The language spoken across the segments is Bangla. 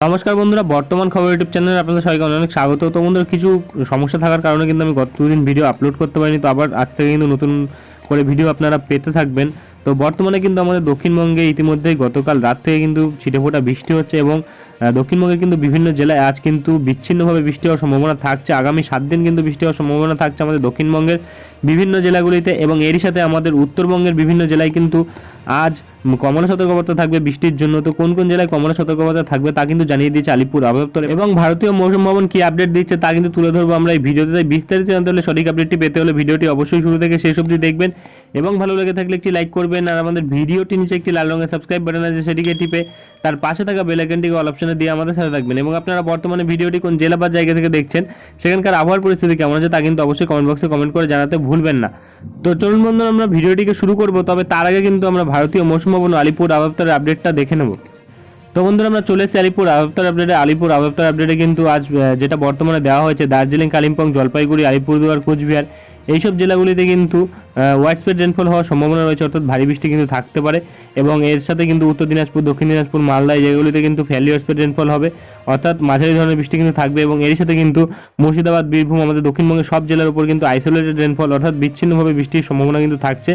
নমস্কার বন্ধুরা, বর্তমান খবর ইউটিউব চ্যানেলে আপনাদের সবাইকে অনেক স্বাগত। তো বন্ধুরা, কিছু সমস্যা থাকার কারণে কিন্তু আমি গত দুদিন ভিডিও আপলোড করতে পারিনি, তো আবার আজ থেকে কিন্তু নতুন করে ভিডিও আপনারা পেতে থাকবেন। তো বর্তমানে কিন্তু আমাদের দক্ষিণবঙ্গে ইতিমধ্যেই গতকাল রাত থেকে কিন্তু ছিটেফোঁটা বৃষ্টি হচ্ছে এবং দক্ষিণবঙ্গের কিন্তু বিভিন্ন জেলায় আজ কিন্তু বিচ্ছিন্নভাবে বৃষ্টি হওয়ার সম্ভাবনা থাকছে। আগামী সাত দিন কিন্তু বৃষ্টি হওয়ার সম্ভাবনা থাকছে আমাদের দক্ষিণবঙ্গের বিভিন্ন জেলাগুলিতে এবং এরই সাথে আমাদের উত্তরবঙ্গের বিভিন্ন জেলায় কিন্তু আজ কমলা সতর্কবার্তা থাকবে বৃষ্টির জন্য। তো কোন কোন জেলায় কমলা সতর্কবার্তা থাকবে তা কিন্তু জানিয়ে দিয়েছে আলিপুর আবহাওয়া এবং ভারতীয় মৌসুম ভবন কি আপডেট দিচ্ছে তা কিন্তু তুলে ধরবো আমরা এই ভিডিওতে। বিস্তারিত জানতে হলে সঠিক আপডেটটি পেতে হলে ভিডিওটি অবশ্যই শুরু থেকে শেষ অবধি দেখবেন। এবং ভালো লেগে থাকলে একটি লাইক করবেন আর আমাদের ভিডিওটি নিচে একটি লাল রঙের সাবস্ক্রাইব বাটন আছে, সেটিকে টিপে তার পাশে থাকা বেল আইকনটিকে অল অপশনে দিয়ে আমাদের সাথে থাকবেন। এবং আপনারা বর্তমানে ভিডিওটি কোন জেলা বা জায়গা থেকে দেখছেন, সেখানকার আবহাওয়ার পরিস্থিতি কেমন আছে তা কিন্তু অবশ্যই কমেন্ট বক্সে কমেন্ট করে জানাতে ভুলবেন না। তো চলুন বন্ধুরা, আমরা ভিডিওটিকে শুরু করব, তবে তার আগে কিন্তু আমরা ভারতীয় মৌসুম ভবন আলিপুর আবহাওয়া দপ্তরের আপডেটটা দেখে নেব। তো বন্ধুরা, আমরা চলে এসেছি আলিপুর আবহাওয়া আপডেটে আলিপুর আবহাওয়া আপডেটে কিন্তু আজ যেটা বর্তমানে দেওয়া হয়েছে, দার্জিলিং, কালিম্পং, জলপাইগুড়ি, আলিপুরদুয়ার, কোচবিহার এইসব জেলাগুলিতে কিন্তু হোয়াইট স্প্রেড রেনফল হওয়ার সম্ভাবনা রয়েছে, অর্থাৎ ভারী বৃষ্টি কিন্তু থাকতে পারে এবং এর সাথে কিন্তু উত্তর দিনাজপুর, দক্ষিণ দিনাজপুর, মালদা এই জায়গাগুলিতে কিন্তু ফ্যালি স্প্রেড রেনফল হবে। অর্থাৎ মাঝারি ধরনের বৃষ্টি কিন্তু থাকবে এবং এর সাথে কিন্তু মুর্শিদাবাদ, বীরভূম, আমাদের দক্ষিণবঙ্গের সব জেলার উপর কিন্তু আইসোলেটেড রেনফল অর্থাৎ বিচ্ছিন্নভাবে বৃষ্টির সম্ভাবনা কিন্তু থাকছে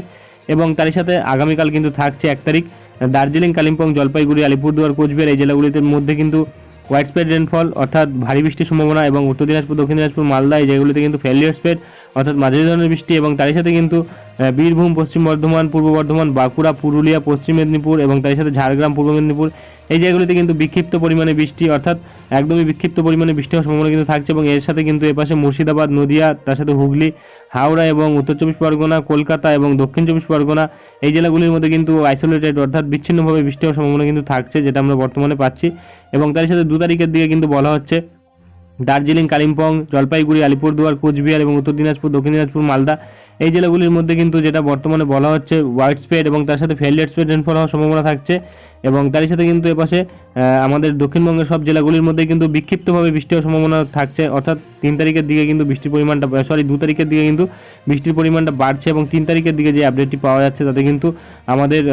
এবং তারই সাথে আগামীকাল কিন্তু থাকছে এক তারিখ। দার্জিলিং, কালিম্পং, জলপাইগুড়ি, আলিপুরদুয়ার, কোচবিহার এই জেলাগুলিতে মধ্যে কিন্তু হোয়াইট স্প্রেড রেনফল অর্থাৎ ভারী বৃষ্টির সম্ভাবনা এবং উত্তর দিনাজপুর, দক্ষিণ দিনাজপুর, মালদা এই জায়গাগুলিতে কিন্তু ফেলিয়ার স্প্রেড অর্থাৎ মাঝারি ধরনের বৃষ্টি এবং তারই সাথে কিন্তু বীরভূম, পশ্চিম বর্ধমান, পূর্ব বর্ধমান, বাঁকুড়া, পুরুলিয়া, পশ্চিম মেদিনীপুর এবং তারই সাথে ঝাড়গ্রাম, পূর্ব মেদিনীপুর এই জায়গাগুলিতে কিন্তু বিক্ষিপ্ত পরিমাণে বৃষ্টি, অর্থাৎ একদমই বিক্ষিপ্ত পরিমাণে বৃষ্টি হওয়ার সম্ভাবনা কিন্তু থাকছে এবং এর সাথে কিন্তু এপাশে মুর্শিদাবাদ, নদিয়া, তার সাথে হুগলি, হাওড়া এবং উত্তর চব্বিশ পরগনা, কলকাতা এবং দক্ষিণ চব্বিশ পরগনা এই জেলাগুলির মধ্যে কিন্তু আইসোলেটেড অর্থাৎ বিচ্ছিন্নভাবে বৃষ্টি হওয়ার সম্ভাবনা কিন্তু থাকছে যেটা আমরা বর্তমানে পাচ্ছি এবং তার সাথে দু তারিখের দিকে কিন্তু বলা হচ্ছে দার্জিলিং, কালিম্পং, জলপাইগুড়ি, আলিপুরদুয়ার, কোচবিহার এবং উত্তর দিনাজপুর, দক্ষিণ দিনাজপুর, মালদা এই জেলাগুলির মধ্যে কিন্তু যেটা বর্তমানে বলা হচ্ছে হোয়াইট স্প্রেড এবং তার সাথে ফেলিয়ার স্প্রেড রেনফল হওয়ার সম্ভাবনা থাকছে। এবং তারই সাথে কিন্তু এপাশে আমাদের দক্ষিণবঙ্গের সব জেলাগুলির মধ্যে কিন্তু বিক্ষিপ্তভাবে বৃষ্টি হওয়ার সম্ভাবনা থাকছে। অর্থাৎ তিন তারিখের দিকে কিন্তু বৃষ্টির পরিমাণটা সরি দু তারিখের দিকে কিন্তু বৃষ্টির পরিমাণটা বাড়ছে এবং তিন তারিখের দিকে যে আপডেটটি পাওয়া যাচ্ছে, তাতে কিন্তু আমাদের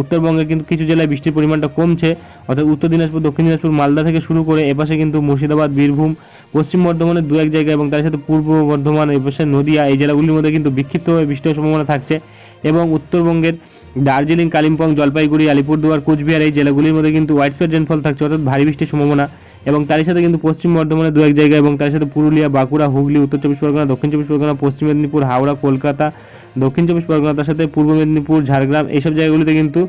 উত্তরবঙ্গে কিন্তু কিছু জেলায় বৃষ্টির পরিমাণটা কমছে। অর্থাৎ উত্তর দিনাজপুর, দক্ষিণ দিনাজপুর, মালদা থেকে শুরু করে এপাশে কিন্তু মুর্শিদাবাদ, বীরভূম, পশ্চিম বর্ধমানের দু এক জায়গায় এবং তার সাথে পূর্ব বর্ধমান এপাশে নদিয়া, এই জেলাগুলির মধ্যে কিন্তু বিক্ষিপ্তভাবে বৃষ্টি হওয়ার সম্ভাবনা থাকছে। এবং উত্তরবঙ্গের দার্জিলিং, কালিম্পং, জলপাইগুড়ি, আলিপুরদুয়ার, কোচবিহার এই জেলাগুলির মধ্যে কিন্তু হোয়াইট স্প্রেড রেনফল থাকছে, অর্থাৎ ভারী বৃষ্টির সম্ভাবনা। এবং তার সাথে কিন্তু পশ্চিম বর্ধমানের দু এক জায়গায় এবং তার সাথে পুরুলিয়া, বাঁকুড়া, হুগলি, উত্তর চব্বিশ পরগনা, দক্ষিণ চব্বিশ পরগনা, পশ্চিম মেদিনীপুর, হাওড়া, কলকাতা, দক্ষিণ চব্বিশ পরগনা, তার সাথে পূর্ব মেদিনীপুর, ঝাড়গ্রাম, এইসব জায়গাগুলিতে কিন্তু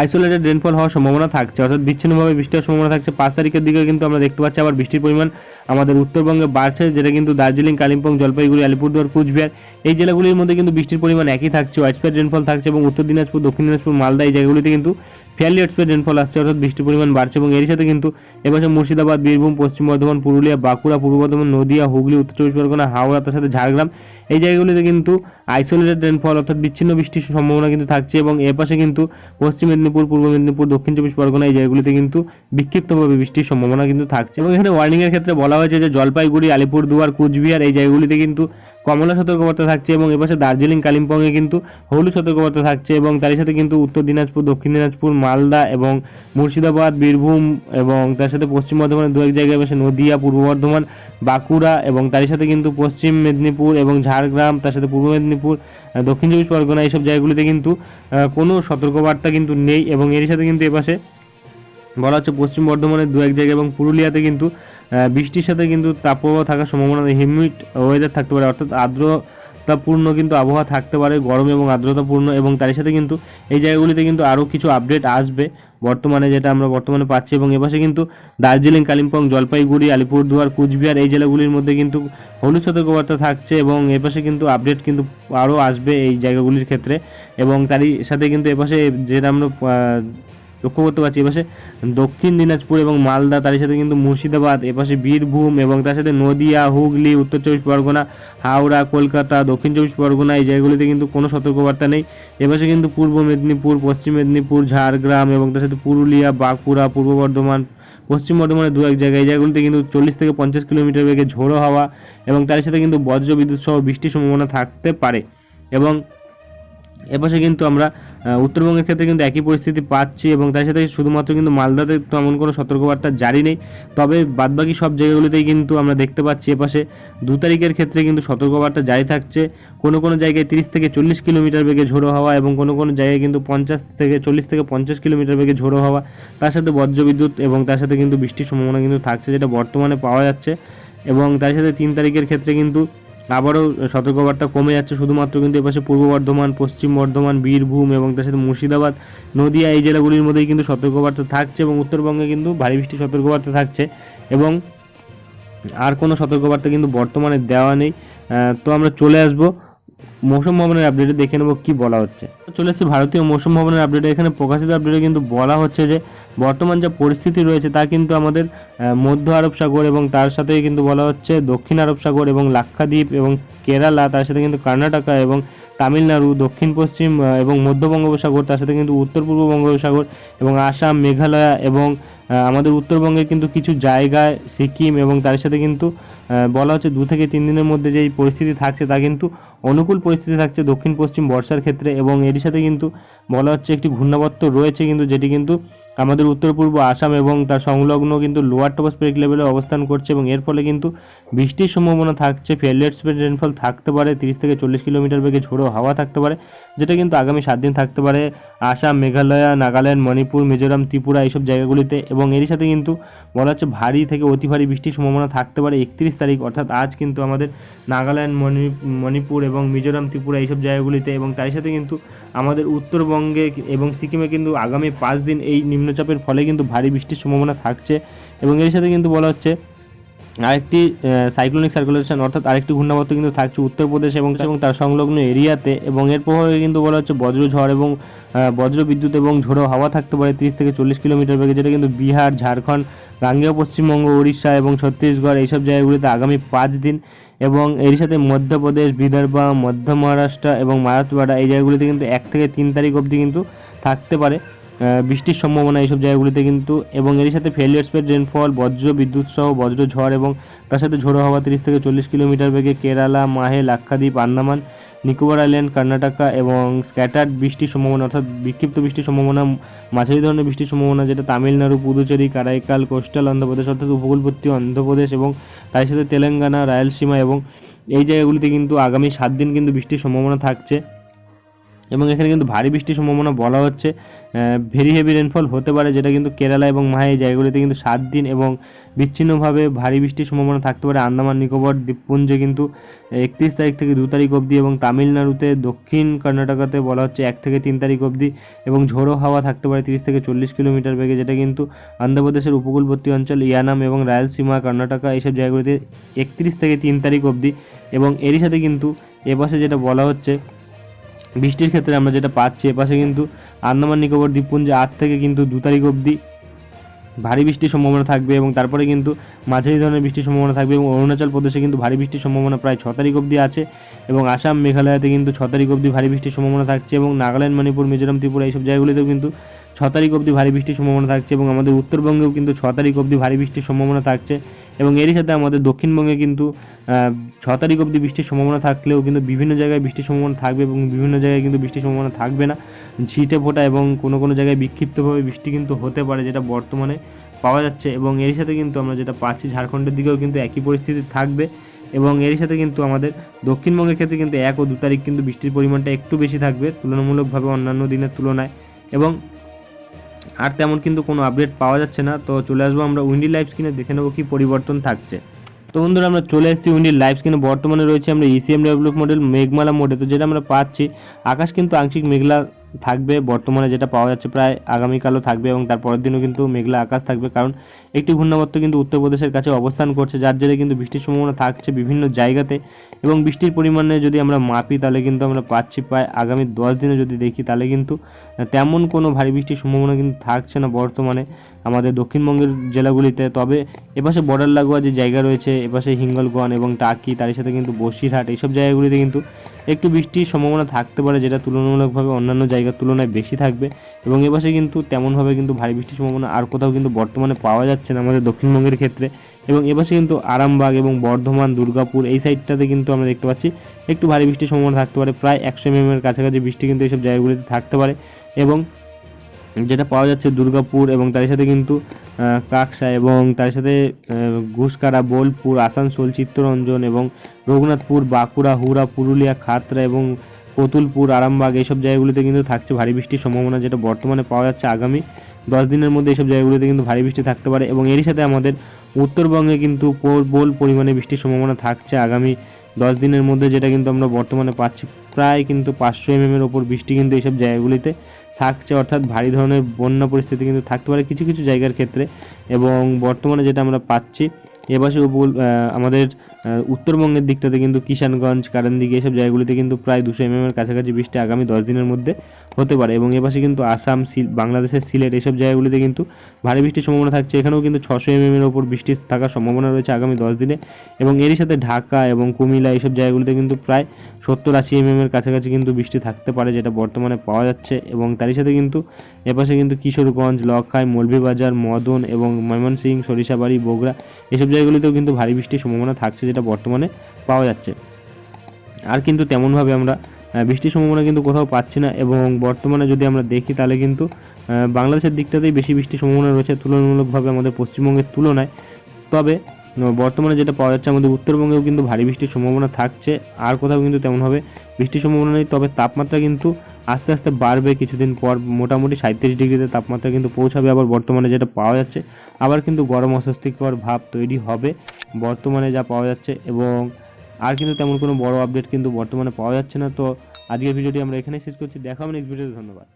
আইসোলেটেড রেনফল হওয়ার সম্ভাবনা থাকছে, অর্থাৎ বিচ্ছিন্নভাবে বৃষ্টি হওয়ার সম্ভাবনা থাকছে। পাঁচ তারিখের দিকে কিন্তু আমরা দেখতে পাচ্ছি আবার বৃষ্টির পরিমাণ আমাদের উত্তরবঙ্গে বাড়ছে, যেটা কিন্তু দার্জিলিং, কালিম্পং, জলপাইগুড়ি, আলিপুরদুয়ার, কুচবিহার, এই জেলাগুলির মধ্যে কিন্তু বৃষ্টির পরিমাণ একই থাকছে। স্প্রেড রেনফল থাকছে এবং উত্তর দিনাজপুর, দক্ষিণ দিনাজপুর, মালদা এই জায়গাগুলিতে কিন্তু ফেয়ারলি স্প্রেড রেনফল আসছে, অর্থাৎ বৃষ্টির পরিমাণ বাড়ছে এবং এর সাথে কিন্তু এবছর মুর্শিদাবাদ, বীরভূম, পশ্চিম বর্ধমান, পুরুলিয়া, বাঁকুড়া, পূর্ব বর্ধমান, নদিয়া, হুগলি, উত্তর চব্বিশ পরগনা, হাওড়া, তার সাথে ঝাড়গ্রাম, এই জায়গাগুলিতে কিন্তু আইসোলেটেড রেনফল অর্থাৎ বিচ্ছিন্ন বৃষ্টির সম্ভাবনা কিন্তু থাকছে এবং এর পাশে কিন্তু পশ্চিম মেদিনীপুর, পূর্ব মেদিনীপুর, দক্ষিণ চব্বিশ পরগনা, এই জায়গাগুলিতে কিন্তু বিক্ষিপ্তভাবে বৃষ্টির সম্ভাবনা কিন্তু থাকছে। এবং এখানে ওয়ার্নিংয়ের ক্ষেত্রে বলা হয়েছে যে জলপাইগুড়ি, আলিপুরদুয়ার, কুচবিহার এই জায়গাগুলিতে কিন্তু কমলা সতর্কবার্তা থাকছে এবং এপাশে দার্জিলিং, কালিম্পংয়ে কিন্তু হলুদ সতর্কবার্তা থাকছে এবং তারই সাথে কিন্তু উত্তর দিনাজপুর, দক্ষিণ দিনাজপুর, মালদা এবং মুর্শিদাবাদ, বীরভূম এবং তার সাথে পশ্চিম বর্ধমানের দু এক জায়গায় এপাশে নদিয়া, পূর্ব বর্ধমান, বাঁকুড়া এবং তারই সাথে কিন্তু পশ্চিম মেদিনীপুর এবং ঝাড়গ্রাম, তার সাথে পূর্ব মেদিনীপুর দক্ষিণ চব্বিশ পরগনা এইসব জায়গাগুলিতে কিন্তু কোনো সতর্কবার্তা কিন্তু নেই এবং এর সাথে কিন্তু এপাশে বলা হচ্ছে পশ্চিম বর্ধমানের দু এক জায়গা এবং পুরুলিয়াতে কিন্তু বৃষ্টির সাথে কিন্তু তাপপ্রবাহ থাকার সম্ভাবনা হিউমিড ওয়েদার থাকতে পারে, অর্থাৎ আর্দ্রতাপূর্ণ কিন্তু আবহাওয়া থাকতে পারে, গরম এবং আর্দ্রতাপূর্ণ এবং তার সাথে কিন্তু এই জায়গাগুলিতে কিন্তু আরও কিছু আপডেট আসবে। বর্তমানে যেটা আমরা বর্তমানে পাচ্ছি এবং এপাশে কিন্তু দার্জিলিং, কালিম্পং, জলপাইগুড়ি, আলিপুরদুয়ার, কুচবিহার এই জেলাগুলির মধ্যে কিন্তু হলুদ সতর্কবার্তা থাকছে এবং এপাশে কিন্তু আপডেট কিন্তু আরও আসবে এই জায়গাগুলির ক্ষেত্রে এবং তারই সাথে কিন্তু এপাশে যেটা আমরা লক্ষ্য করতে পারছি এপাশে দক্ষিণ দিনাজপুর এবং মালদা তার সাথে কিন্তু মুর্শিদাবাদ, এপাশে বীরভূম এবং তার সাথে নদিয়া, হুগলি, উত্তর চব্বিশ পরগনা, হাওড়া, কলকাতা, দক্ষিণ চব্বিশ পরগনা, এই জায়গাগুলিতে কিন্তু কোনো সতর্কবার্তা নেই। এপাশে কিন্তু পূর্ব মেদিনীপুর, পশ্চিম মেদিনীপুর, ঝাড়গ্রাম এবং তার সাথে পুরুলিয়া, বাঁকুড়া, পূর্ব বর্ধমান, পশ্চিম বর্ধমানের দু এক জায়গায়। এই জায়গাগুলিতে কিন্তু চল্লিশ থেকে পঞ্চাশ কিলোমিটার বেগে ঝোড়ো হাওয়া এবং তার সাথে কিন্তু বজ্র বিদ্যুৎ সহ বৃষ্টির সম্ভাবনা থাকতে পারে এবং এপাশে কিন্তু আমরা উত্তরবঙ্গের ক্ষেত্রে কিন্তু একই পরিস্থিতি পাচ্ছি এবং তার সাথে শুধুমাত্র কিন্তু মালদাতে তেমন কোনো সতর্কবার্তা জারি নেই। তবে বাদবাকি সব জায়গাগুলিতেই কিন্তু আমরা দেখতে পাচ্ছি এপাশে দু তারিখের ক্ষেত্রে কিন্তু সতর্কবার্তা জারি থাকছে। কোনো কোনো জায়গায় তিরিশ থেকে চল্লিশ কিলোমিটার বেগে ঝোড়ো হওয়া এবং কোনো কোনো জায়গায় কিন্তু পঞ্চাশ থেকে চল্লিশ থেকে পঞ্চাশ কিলোমিটার বেগে ঝোড়ো হাওয়া। তার সাথে বজ্রবিদ্যুৎ এবং তার সাথে কিন্তু বৃষ্টির সম্ভাবনা কিন্তু থাকছে, যেটা বর্তমানে পাওয়া যাচ্ছে। এবং তার সাথে তিন তারিখের ক্ষেত্রে কিন্তু আবারও সতর্কবার্তা কমে যাচ্ছে, শুধুমাত্র কিন্তু এপাশে পূর্ব বর্ধমান, পশ্চিম বর্ধমান, বীরভূম এবং তার সাথে মুর্শিদাবাদ, নদিয়া এই জেলাগুলির মধ্যেই কিন্তু সতর্কবার্তা থাকছে এবং উত্তরবঙ্গে কিন্তু ভারী বৃষ্টির সতর্কবার্তা থাকছে এবং আর কোনো সতর্কবার্তা কিন্তু বর্তমানে দেওয়া নেই। তো আমরা চলে আসব মৌসুম ভবনের আপডেটে, দেখে নেব কি বলা হচ্ছে। চলে এসেছি ভারতীয় মৌসুম ভবনের আপডেটে, এখানে প্রকাশিত আপডেটে কিন্তু বলা হচ্ছে যে বর্তমান যা পরিস্থিতি রয়েছে তা কিন্তু আমাদের মধ্য আরব সাগর এবং তার সাথে কিন্তু বলা হচ্ছে দক্ষিণ আরব সাগর এবং লাক্ষাদ্বীপ এবং কেরালা, তার সাথে কিন্তু কর্ণাটকা এবং তামিলনাড়ু, দক্ষিণ পশ্চিম এবং মধ্য বঙ্গোপসাগর, তার সাথে কিন্তু উত্তর পূর্ব বঙ্গোপসাগর এবং আসাম, মেঘালয় এবং আমাদের উত্তরবঙ্গের কিন্তু কিছু জায়গায় সিকিম এবং তার সাথে কিন্তু বলা হচ্ছে দু থেকে তিন দিনের মধ্যে যে এই পরিস্থিতি থাকছে তা কিন্তু অনুকূল পরিস্থিতি থাকছে দক্ষিণ পশ্চিম বর্ষার ক্ষেত্রে এবং এর সাথে কিন্তু বলা হচ্ছে একটি ঘূর্ণাবর্ত রয়েছে কিন্তু যেটি কিন্তু আমাদের উত্তর পূর্ব আসাম এবং তার সংলগ্ন কিন্তু লোয়ার টপোস্ফেরিক লেভেলে অবস্থান করছে এবং এর ফলে কিন্তু বৃষ্টির সম্ভাবনা থাকছে। ফেয়ারলেট স্পেড রেনফল থাকতে পারে, তিরিশ থেকে চল্লিশ কিলোমিটার বেগে ঝোড়ো হাওয়া থাকতে পারে, যেটা কিন্তু আগামী সাত দিন থাকতে পারে। আসাম, মেঘালয়, নাগাল্যান্ড, মণিপুর, মিজোরাম, ত্রিপুরা এইসব জায়গাগুলিতে এবং এরই সাথে কিন্তু বলা হচ্ছে ভারী থেকে অতি ভারী বৃষ্টির সম্ভাবনা থাকতে পারে একত্রিশ তারিখ, অর্থাৎ আজ কিন্তু আমাদের নাগাল্যান্ড মণিপুর এবং মিজোরাম, ত্রিপুরা এইসব জায়গাগুলিতে এবং তার সাথে কিন্তু আমাদের উত্তরবঙ্গে এবং সিকিমে কিন্তু আগামী পাঁচ দিন এই নিম্নচাপের ফলে কিন্তু ভারী বৃষ্টির সম্ভাবনা থাকছে এবং এর সাথে কিন্তু বলা হচ্ছে আরেকটি সাইক্লোনিক সার্কুলেশন অর্থাৎ আরেকটি ঘূর্ণাবর্ত কিন্তু থাকছে উত্তরপ্রদেশ এবং এবং তার সংলগ্ন এরিয়াতে এবং এর প্রভাবে কিন্তু বলা হচ্ছে বজ্রঝড় এবং বজ্র বিদ্যুৎ এবং ঝোড়ো হাওয়া থাকতে পারে তিরিশ থেকে চল্লিশ কিলোমিটার বেগে যেটা কিন্তু বিহার ঝাড়খণ্ড গাঙ্গেয় পশ্চিমবঙ্গ উড়িষ্যা এবং ছত্তিশগড় এইসব জায়গাগুলিতে আগামী পাঁচ দিন এবং এর সাথে মধ্যপ্রদেশ বিদর্ভা মধ্য মহারাষ্ট্র এবং মারাঠওয়াড়া এই জায়গাগুলিতে কিন্তু এক থেকে তিন তারিখ অবধি কিন্তু থাকতে পারে। বৃষ্টির সম্ভাবনা এইসব জায়গাগুলিতে কিন্তু, এবং এর সাথে ফেলিয়ার স্পেড রেনফল বজ্র, বিদ্যুৎ সহ বজ্র ঝড় এবং তার সাথে ঝোড়ো হওয়া তিরিশ থেকে চল্লিশ কিলোমিটার বেগে কেরালা, মাহে, লাক্ষাদ্বীপ, আন্দামান, নিকোবর আইল্যান্ড, কর্ণাটকা এবং স্ক্যাটার্ড বৃষ্টির সম্ভাবনা, অর্থাৎ বিক্ষিপ্ত বৃষ্টির সম্ভাবনা, মাঝারি ধরনের বৃষ্টির সম্ভাবনা যেটা তামিলনাড়ু, পুদুচেরি, কারাইকাল, কোস্টাল, অন্ধ্রপ্রদেশ, অর্থাৎ উপকূলবর্তী অন্ধ্রপ্রদেশ এবং তার সাথে তেলেঙ্গানা, রায়লসীমা এবং এই জায়গাগুলিতে কিন্তু আগামী সাত দিন কিন্তু বৃষ্টির সম্ভাবনা থাকছে। এবং এখানে কিন্তু ভারী বৃষ্টির সম্ভাবনা বলা হচ্ছে। ভেরি হেভি রেনফল হতে পারে, যেটা কিন্তু কেরালা এবং মাহে এই জায়গাগুলিতে কিন্তু সাত দিন এবং বিচ্ছিন্নভাবে ভারী বৃষ্টির সম্ভাবনা থাকতে পারে। আন্দামান, নিকোবর, দ্বীপপুঞ্জে কিন্তু একত্রিশ তারিখ থেকে দু তারিখ অবধি এবং তামিলনাড়ুতে দক্ষিণ কর্ণাটকাতে বলা হচ্ছে এক থেকে তিন তারিখ অবধি এবং ঝোড়ো হাওয়া থাকতে পারে তিরিশ থেকে চল্লিশ কিলোমিটার বেগে, যেটা কিন্তু অন্ধ্রপ্রদেশের উপকূলবর্তী অঞ্চল, ইয়ানাম এবং রায়লসীমা, কর্ণাটকা এইসব জায়গাগুলিতে একত্রিশ থেকে তিন তারিখ অবধি এবং এরই সাথে কিন্তু এপাশে যেটা বলা হচ্ছে বৃষ্টির ক্ষেত্রে আমরা যেটা পাচ্ছি এপাশে কিন্তু আন্দামান, নিকোবর দ্বীপপুঞ্জে আজ থেকে কিন্তু দু তারিখ অবধি ভারী বৃষ্টির সম্ভাবনা থাকবে এবং তারপরে কিন্তু মাঝারি ধরনের বৃষ্টির সম্ভাবনা থাকবে এবং অরুণাচল প্রদেশে কিন্তু ভারী বৃষ্টির সম্ভাবনা প্রায় ছ তারিখ অবধি আছে এবং আসাম, মেঘালয়তে কিন্তু ছ তারিখ অবধি ভারী বৃষ্টির সম্ভাবনা থাকছে এবং নাগাল্যান্ড, মণিপুর, মিজোরাম, ত্রিপুরা এইসব জায়গাগুলিতেও কিন্তু ছ তারিখ অবধি ভারী বৃষ্টির সম্ভাবনা থাকছে এবং আমাদের উত্তরবঙ্গেও কিন্তু ছ তারিখ অবধি ভারী বৃষ্টির সম্ভাবনা থাকছে। এবং এরই সাথে আমাদের দক্ষিণবঙ্গে কিন্তু ছ তারিখ অবধি বৃষ্টির সম্ভাবনা থাকলেও কিন্তু বিভিন্ন জায়গায় বৃষ্টির সম্ভাবনা থাকবে এবং বিভিন্ন জায়গায় কিন্তু বৃষ্টির সম্ভাবনা থাকবে না। ছিটে ফোটা এবং কোনো কোনো জায়গায় বিক্ষিপ্তভাবে বৃষ্টি কিন্তু হতে পারে যেটা বর্তমানে পাওয়া যাচ্ছে এবং এর সাথে কিন্তু আমরা যেটা পাচ্ছি ঝাড়খণ্ডের দিকেও কিন্তু একই পরিস্থিতি থাকবে এবং এর সাথে কিন্তু আমাদের দক্ষিণবঙ্গের ক্ষেত্রে কিন্তু এক ও দু তারিখ কিন্তু বৃষ্টির পরিমাণটা একটু বেশি থাকবে তুলনামূলকভাবে অন্যান্য দিনের তুলনায় এবং আর তেমন কিন্তু কোনো আপডেট পাওয়া যাচ্ছে না। তো চলে আসব আমরা উইন্ডি লাইভ স্ক্রিনে দেখে নেব কি পরিবর্তন থাকছে। তো বন্ধুরা, আমরা চলে এসেছি উইন্ডি লাইভ স্ক্রিনে বর্তমানে রয়েছে আমরা ইসিএম ডেভেলপ মডেল মেঘমালা মোডে তো যেটা আমরা পাচ্ছি, আকাশ কিন্তু আংশিক মেঘলা থাকবে, বর্তমানে যেটা পাওয়া যাচ্ছে প্রায় আগামীকালও থাকবে এবং তার পরের দিনও কিন্তু মেঘলা আকাশ থাকবে কারণ একটি ঘূর্ণাবর্ত কিন্তু উত্তরপ্রদেশের কাছে অবস্থান করছে, যার জেরে কিন্তু বৃষ্টির সম্ভাবনা থাকছে বিভিন্ন জায়গাতে এবং বৃষ্টির পরিমাণে যদি আমরা মাপি তাহলে কিন্তু আমরা পাচ্ছি প্রায় আগামী দশ দিনে যদি দেখি তাহলে কিন্তু তেমন কোনো ভারী বৃষ্টির সম্ভাবনা কিন্তু থাকছে না বর্তমানে আমাদের দক্ষিণবঙ্গের জেলাগুলিতে। তবে এপাশে বর্ডার লাগোয়া যে জায়গা রয়েছে, এপাশে হিঙ্গলগঞ্জ এবং টাকি তার সাথে কিন্তু বসিরহাট, এইসব জায়গাগুলিতে কিন্তু একটু বৃষ্টির সম্ভাবনা থাকতে পারে, যেটা তুলনামূলকভাবে অন্যান্য জায়গার তুলনায় বেশি থাকবে। এবং এবারে কিন্তু তেমনভাবে কিন্তু ভারী বৃষ্টির সম্ভাবনা আর কোথাও কিন্তু বর্তমানে পাওয়া যাচ্ছে না আমাদের দক্ষিণবঙ্গের ক্ষেত্রে। এবং এবারে কিন্তু আরামবাগ এবং বর্ধমান, দুর্গাপুর এই সাইডটাতে কিন্তু আমরা দেখতে পাচ্ছি একটু ভারী বৃষ্টির সম্ভাবনা থাকতে পারে। প্রায় একশো এমএমের কাছাকাছি বৃষ্টি কিন্তু এইসব জায়গাগুলিতে থাকতে পারে। এবং যেটা পাওয়া যাচ্ছে দুর্গাপুর এবং তার সাথে কিন্তু কাকসা এবং তার সাথে ঘুষকারা, বোলপুর, আসানসোল, চিত্তরঞ্জন এবং রঘুনাথপুর, বাঁকুড়া, হুড়া, পুরুলিয়া, খাতরা এবং কতুলপুর, আরামবাগ এইসব জায়গাগুলিতে কিন্তু থাকছে ভারী বৃষ্টির সম্ভাবনা যেটা বর্তমানে পাওয়া যাচ্ছে আগামী দশ দিনের মধ্যে এইসব জায়গাগুলিতে কিন্তু ভারী বৃষ্টি থাকতে পারে এবং এরই সাথে আমাদের উত্তরবঙ্গে কিন্তু প্রবল পরিমাণে বৃষ্টির সম্ভাবনা থাকছে আগামী দশ দিনের মধ্যে যেটা কিন্তু আমরা বর্তমানে পাচ্ছি। প্রায় কিন্তু পাঁচশো এম এর ওপর বৃষ্টি কিন্তু এইসব জায়গাগুলিতে থাকছে, অর্থাৎ ভারী ধরনের বন্যা পরিস্থিতি কিন্তু থাকতে পারে কিছু কিছু জায়গার ক্ষেত্রে। এবং বর্তমানে যেটা আমরা পাচ্ছি উপকূল আমাদের উত্তরবঙ্গের দিকটাতে কিন্তু কিষানগঞ্জ, কারেন্দিঘি এসব জায়গাগুলিতে কিন্তু প্রায় দুশো এম এর কাছাকাছি বৃষ্টি আগামী দশ দিনের মধ্যে হতে পারে এবং এপাশে কিন্তু আসাম বাংলাদেশের সিলেট এসব জায়গাগুলিতে কিন্তু ভারী বৃষ্টির সম্ভাবনা থাকছে। এখানেও কিন্তু ছশো এম এর ওপর বৃষ্টি থাকার সম্ভাবনা রয়েছে আগামী দশ দিনে এবং এরই সাথে ঢাকা এবং কুমিল্লা এইসব জায়গাগুলিতে কিন্তু প্রায় সত্তর আশি এম এর কাছাকাছি কিন্তু বৃষ্টি থাকতে পারে যেটা বর্তমানে পাওয়া যাচ্ছে এবং তারই সাথে কিন্তু এপাশে কিন্তু কিশোরগঞ্জ, লখাই, মৌলভীবাজার, মদন এবং ময়মনসিংহ, সরিষাবাড়ি, বগুড়া এসব জায়গাগুলিতেও কিন্তু ভারী বৃষ্টির সম্ভাবনা থাকছে যেটা বর্তমানে পাওয়া যাচ্ছে। আর কিন্তু তেমনভাবে আমরা বৃষ্টির সম্ভাবনা কিন্তু কোথাও পাচ্ছি না এবং বর্তমানে যদি আমরা দেখি তাহলে কিন্তু বাংলাদেশের দিকটাতেই বেশি বৃষ্টির সম্ভাবনা রয়েছে তুলনামূলকভাবে আমাদের পশ্চিমবঙ্গের তুলনায়। তবে বর্তমানে যেটা পাওয়া যাচ্ছে আমাদের উত্তরবঙ্গেও কিন্তু ভারী বৃষ্টির সম্ভাবনা থাকছে। আর কোথাও কিন্তু তেমনভাবে বৃষ্টির সম্ভাবনা নেই, তবে তাপমাত্রা কিন্তু আস্তে আস্তে বাড়বে কিছুদিন পর, মোটামুটি সাঁত্রিশ ডিগ্রিতে তাপমাত্রা কিন্তু পৌঁছাবে। আবার বর্তমানে যেটা পাওয়া যাচ্ছে, আবার কিন্তু গরম অস্বস্তিকর ভাব তৈরি হবে। বর্তমানে যা পাওয়া যাচ্ছে এবং আর কিন্তু তেমন কোনো বড় আপডেট কিন্তু বর্তমানে পাওয়া যাচ্ছে না। তো আজকের ভিডিওটি আমরা এখানেই শেষ করছি। দেখা হবে নেক্সট ভিডিওতে ধন্যবাদ।